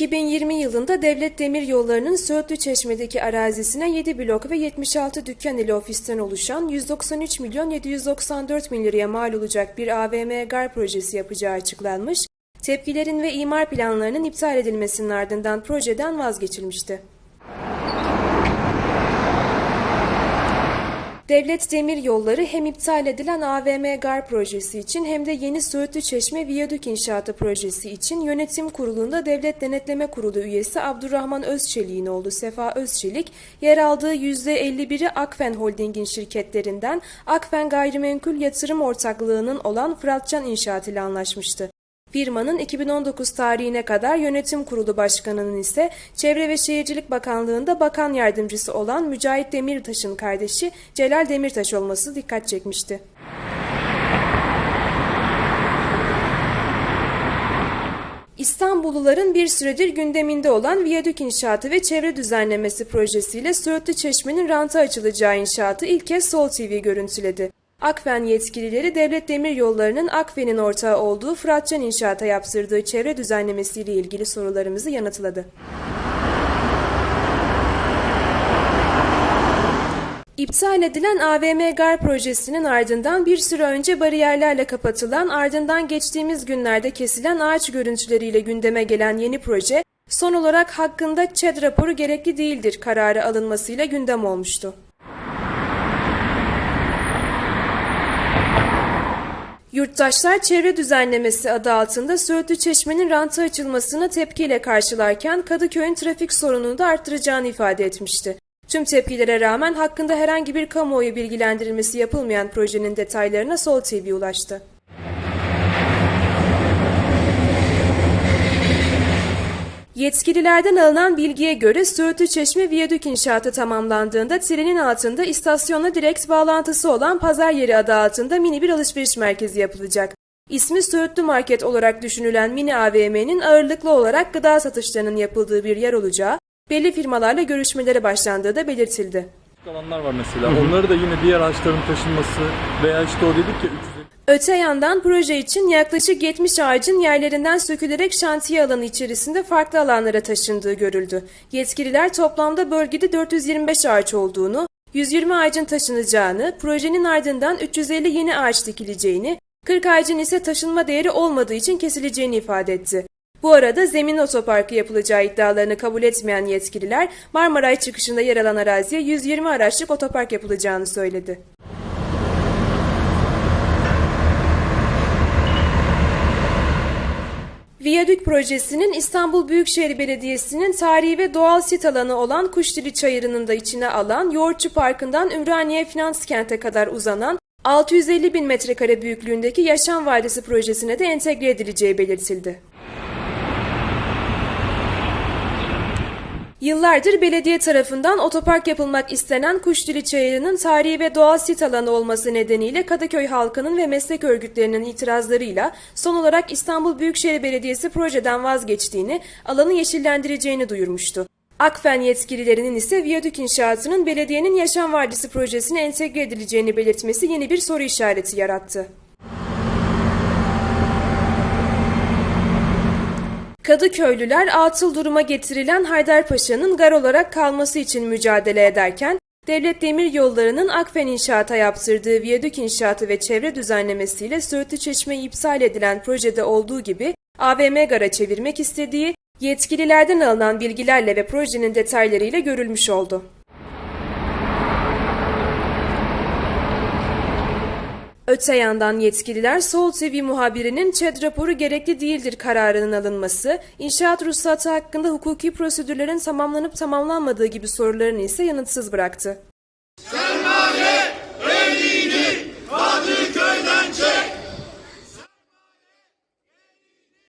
2020 yılında Devlet Demiryolları'nın Söğütlü Çeşme'deki arazisine 7 blok ve 76 dükkan ile ofisten oluşan 193 milyon 794 bin liraya mal olacak bir AVM gar projesi yapacağı açıklanmış, tepkilerin ve imar planlarının iptal edilmesinin ardından projeden vazgeçilmişti. Devlet Demir Yolları hem iptal edilen AVM Gar projesi için hem de yeni Söğütlü Çeşme Viyadük İnşaatı projesi için yönetim kurulunda Devlet Denetleme Kurulu üyesi Abdurrahman Özçelik'in oğlu Sefa Özçelik, yer aldığı %51'i Akfen Holding'in şirketlerinden Akfen Gayrimenkul Yatırım Ortaklığı'nın olan Fıratcan İnşaat ile anlaşmıştı. Firmanın 2019 tarihine kadar yönetim kurulu başkanının ise Çevre ve Şehircilik Bakanlığı'nda bakan yardımcısı olan Mücahit Demirtaş'ın kardeşi Celal Demirtaş olması dikkat çekmişti. İstanbulluların bir süredir gündeminde olan viyadük inşaatı ve çevre düzenlemesi projesiyle Söğütlü Çeşme'nin ranta açılacağı inşaatı ilk kez Sol TV görüntüledi. Akfen yetkilileri Devlet Demiryolları'nın Akfen'in ortağı olduğu Fıratcan İnşaat'a yaptırdığı çevre düzenlemesiyle ilgili sorularımızı yanıtladı. İptal edilen AVM Gar projesinin ardından bir süre önce bariyerlerle kapatılan ardından geçtiğimiz günlerde kesilen ağaç görüntüleriyle gündeme gelen yeni proje, son olarak hakkında ÇED raporu gerekli değildir kararı alınmasıyla gündem olmuştu. Yurttaşlar çevre düzenlemesi adı altında Söğütlü Çeşme'nin ranta açılmasına tepkiyle karşılarken Kadıköy'ün trafik sorununu da arttıracağını ifade etmişti. Tüm tepkilere rağmen hakkında herhangi bir kamuoyu bilgilendirilmesi yapılmayan projenin detaylarına Sol TV ulaştı. Yetkililerden alınan bilgiye göre Söğütlü Çeşme Viyadük inşaatı tamamlandığında trenin altında istasyonla direkt bağlantısı olan Pazar Yeri adı altında mini bir alışveriş merkezi yapılacak. İsmi Söğütlü Market olarak düşünülen mini AVM'nin ağırlıklı olarak gıda satışlarının yapıldığı bir yer olacağı, belli firmalarla görüşmelere başlandığı da belirtildi. alanlar var mesela. Onları da yine diğer ağaçların taşınması veya işte o dedik ya 350 Öte yandan proje için yaklaşık 70 ağacın yerlerinden sökülerek şantiye alanı içerisinde farklı alanlara taşındığı görüldü. Yetkililer toplamda bölgede 425 ağaç olduğunu, 120 ağacın taşınacağını, projenin ardından 350 yeni ağaç dikileceğini, 40 ağacın ise taşınma değeri olmadığı için kesileceğini ifade etti. Bu arada zemin otoparkı yapılacağı iddialarını kabul etmeyen yetkililer Marmaray çıkışında yer alan araziye 120 araçlık otopark yapılacağını söyledi. Viyadük projesinin İstanbul Büyükşehir Belediyesi'nin tarihi ve doğal sit alanı olan Kuşdili Çayırı'nın da içine alan Yoğurtçu Parkı'ndan Ümraniye Finans Kent'e kadar uzanan 650 bin metrekare büyüklüğündeki Yaşam Vadisi projesine de entegre edileceği belirtildi. Yıllardır belediye tarafından otopark yapılmak istenen Kuşdili Çayırı'nın tarihi ve doğal sit alanı olması nedeniyle Kadıköy halkının ve meslek örgütlerinin itirazlarıyla son olarak İstanbul Büyükşehir Belediyesi projeden vazgeçtiğini, alanı yeşillendireceğini duyurmuştu. Akfen yetkililerinin ise viyadük inşaatının belediyenin Yaşam Vadisi projesine entegre edileceğini belirtmesi yeni bir soru işareti yarattı. Kadıköylüler atıl duruma getirilen Haydarpaşa'nın gar olarak kalması için mücadele ederken, Devlet Demir Yolları'nın Akfen İnşaat'a yaptırdığı viyadük inşaatı ve çevre düzenlemesiyle Söğütlü Çeşme'yi iptal edilen projede olduğu gibi AVM gara çevirmek istediği, yetkililerden alınan bilgilerle ve projenin detaylarıyla görülmüş oldu. Öte yandan yetkililer Sol TV muhabirinin ÇED raporu gerekli değildir kararının alınması, inşaat ruhsatı hakkında hukuki prosedürlerin tamamlanıp tamamlanmadığı gibi sorularını ise yanıtsız bıraktı.